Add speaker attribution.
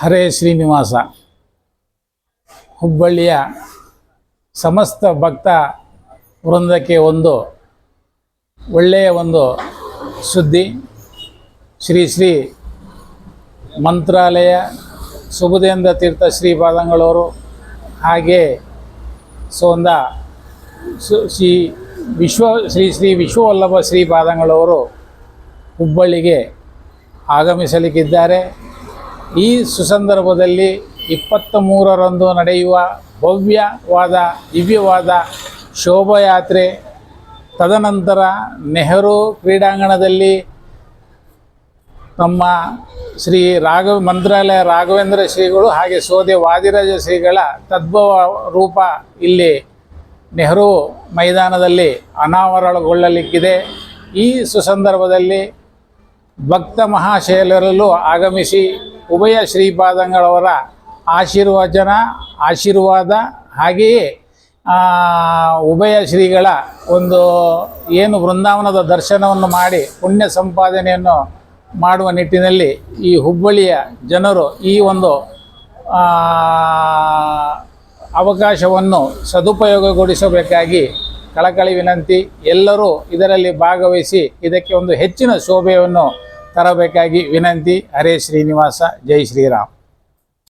Speaker 1: ಹರೇ ಶ್ರೀನಿವಾಸ. ಹುಬ್ಬಳ್ಳಿಯ ಸಮಸ್ತ ಭಕ್ತ ವೃಂದಕ್ಕೆ ಒಂದು ಒಳ್ಳೆಯ ಒಂದು ಸುದ್ದಿ. ಶ್ರೀ ಶ್ರೀ ಮಂತ್ರಾಲಯ ಸುಬುಧೇಂದ್ರ ತೀರ್ಥ ಶ್ರೀಪಾದಂಗಳವರು ಹಾಗೆ ಸೋಂದ ಶ್ರೀ ವಿಶ್ವ ಶ್ರೀ ಶ್ರೀ ವಿಶ್ವವಲ್ಲಭ ಶ್ರೀಪಾದಂಗಳವರು ಹುಬ್ಬಳ್ಳಿಗೆ ಆಗಮಿಸಲಿಕ್ಕಿದ್ದಾರೆ. ಈ ಸುಸಂದರ್ಭದಲ್ಲಿ ಇಪ್ಪತ್ತ ಮೂರರಂದು ನಡೆಯುವ ಭವ್ಯವಾದ, ದಿವ್ಯವಾದ ಶೋಭಾಯಾತ್ರೆ, ತದನಂತರ ನೆಹರು ಕ್ರೀಡಾಂಗಣದಲ್ಲಿ ನಮ್ಮ ಶ್ರೀ ರಾಘವ, ಮಂತ್ರಾಲಯ ರಾಘವೇಂದ್ರ ಶ್ರೀಗಳು ಹಾಗೆ ಸೋದೆ ವಾದಿರಾಜ ಶ್ರೀಗಳ ತದ್ಭವ ರೂಪ ಇಲ್ಲಿ ನೆಹರು ಮೈದಾನದಲ್ಲಿ ಅನಾವರಣಗೊಳ್ಳಲಿಕ್ಕಿದೆ. ಈ ಸುಸಂದರ್ಭದಲ್ಲಿ ಭಕ್ತ ಮಹಾಶೈಲರಲ್ಲೂ ಆಗಮಿಸಿ ಉಭಯ ಶ್ರೀಪಾದಂಗಳವರ ಆಶೀರ್ವಚನ, ಆಶೀರ್ವಾದ ಹಾಗೆಯೇ ಉಭಯ ಶ್ರೀಗಳ ಒಂದು ಏನು ಬೃಂದಾವನದ ದರ್ಶನವನ್ನು ಮಾಡಿ ಪುಣ್ಯ ಸಂಪಾದನೆಯನ್ನು ಮಾಡುವ ನಿಟ್ಟಿನಲ್ಲಿ ಈ ಹುಬ್ಬಳ್ಳಿಯ ಜನರು ಈ ಒಂದು ಅವಕಾಶವನ್ನು ಸದುಪಯೋಗಗೊಳಿಸಬೇಕಾಗಿ ಕಳಕಳಿ ವಿನಂತಿ. ಎಲ್ಲರೂ ಇದರಲ್ಲಿ ಭಾಗವಹಿಸಿ ಇದಕ್ಕೆ ಒಂದು ಹೆಚ್ಚಿನ ಶೋಭೆಯನ್ನು ತರಬೇಕಾಗಿ ವಿನಂತಿ ಹರೇ ಶ್ರೀನಿವಾಸ ಜೈ ಶ್ರೀರಾಮ್.